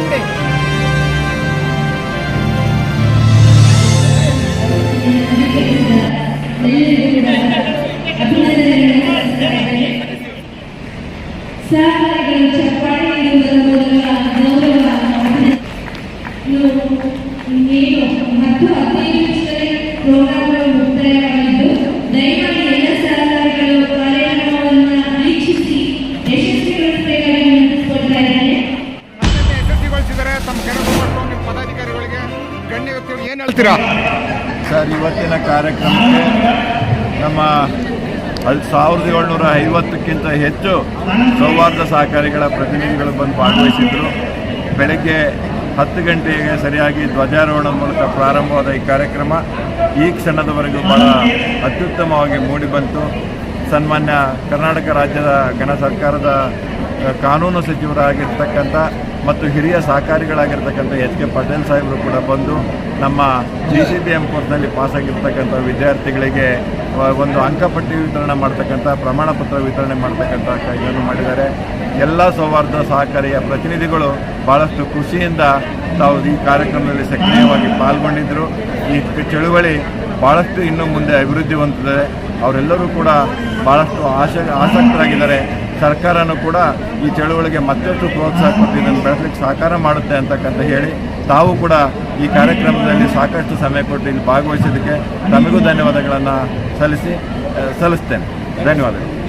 ഉണ്ട് ನೀವು ನೀವು ಮತ್ತು ಹದಿನೈದು ಪ್ರೋಗ್ರಾಮ್ಗಳು ಏನು ಹೇಳ್ತೀರಾ? ಸರ್, ಇವತ್ತಿನ ಕಾರ್ಯಕ್ರಮಕ್ಕೆ ನಮ್ಮ ಅಲ್ಲಿ ಸಾವಿರದ ಏಳ್ನೂರ ಐವತ್ತಕ್ಕಿಂತ ಹೆಚ್ಚು ಸೌಹಾರ್ದ ಸಹಕಾರಿಗಳ ಪ್ರತಿನಿಧಿಗಳು ಬಂದು ಭಾಗವಹಿಸಿದ್ರು. ಬೆಳಗ್ಗೆ ಹತ್ತು ಗಂಟೆಗೆ ಸರಿಯಾಗಿ ಧ್ವಜಾರೋಹಣ ಮೂಲಕ ಪ್ರಾರಂಭವಾದ ಈ ಕಾರ್ಯಕ್ರಮ ಈ ಕ್ಷಣದವರೆಗೂ ಭಾಳ ಅತ್ಯುತ್ತಮವಾಗಿ ಮೂಡಿಬಂತು. ಸನ್ಮಾನ್ಯ ಕರ್ನಾಟಕ ರಾಜ್ಯದ ಗಣ ಸರ್ಕಾರದ ಕಾನೂನು ಸಚಿವರಾಗಿರ್ತಕ್ಕಂಥ ಮತ್ತು ಹಿರಿಯ ಸಹಕಾರಿಗಳಾಗಿರ್ತಕ್ಕಂಥ ಎಚ್ ಕೆ ಪಟೇಲ್ ಸಾಹೇಬರು ಕೂಡ ಬಂದು ನಮ್ಮ ಜಿ ಸಿ ಬಿ ಎಂ ಕೋರ್ಸ್ನಲ್ಲಿ ಪಾಸಾಗಿರ್ತಕ್ಕಂಥ ವಿದ್ಯಾರ್ಥಿಗಳಿಗೆ ಒಂದು ಅಂಕಪಟ್ಟಿ ವಿತರಣೆ ಮಾಡ್ತಕ್ಕಂಥ, ಪ್ರಮಾಣ ಪತ್ರ ವಿತರಣೆ ಮಾಡ್ತಕ್ಕಂಥ ಇದನ್ನು ಮಾಡಿದ್ದಾರೆ. ಎಲ್ಲ ಸೌಹಾರ್ದ ಸಹಕಾರಿಯ ಪ್ರತಿನಿಧಿಗಳು ಭಾಳಷ್ಟು ಖುಷಿಯಿಂದ ತಾವು ಈ ಕಾರ್ಯಕ್ರಮದಲ್ಲಿ ಸಕ್ರಿಯವಾಗಿ ಪಾಲ್ಗೊಂಡಿದ್ದರು. ಈ ಚಳುವಳಿ ಭಾಳಷ್ಟು ಇನ್ನು ಮುಂದೆ ಅಭಿವೃದ್ಧಿ ಹೊಂದಿದೆ ಅವರೆಲ್ಲರೂ ಕೂಡ ಭಾಳಷ್ಟು ಆಶ ಆಸಕ್ತರಾಗಿದ್ದಾರೆ. ಸರ್ಕಾರನೂ ಕೂಡ ಈ ಚಳುವಳಿಗೆ ಮತ್ತಷ್ಟು ಪ್ರೋತ್ಸಾಹ ಕೊಟ್ಟು ಇದನ್ನು ಬೆಳೆಸಲಿಕ್ಕೆ ಸಹಕಾರ ಮಾಡುತ್ತೆ ಅಂತಕ್ಕಂತ ಹೇಳಿ ತಾವು ಕೂಡ ಈ ಕಾರ್ಯಕ್ರಮದಲ್ಲಿ ಸಾಕಷ್ಟು ಸಮಯ ಕೊಟ್ಟು ಇಲ್ಲಿ ಭಾಗವಹಿಸಿದ್ದಕ್ಕೆ ತಮಗೂ ಧನ್ಯವಾದಗಳನ್ನು ಸಲ್ಲಿಸಿ ಸಲ್ಲಿಸ್ತೇನೆ. ಧನ್ಯವಾದಗಳು.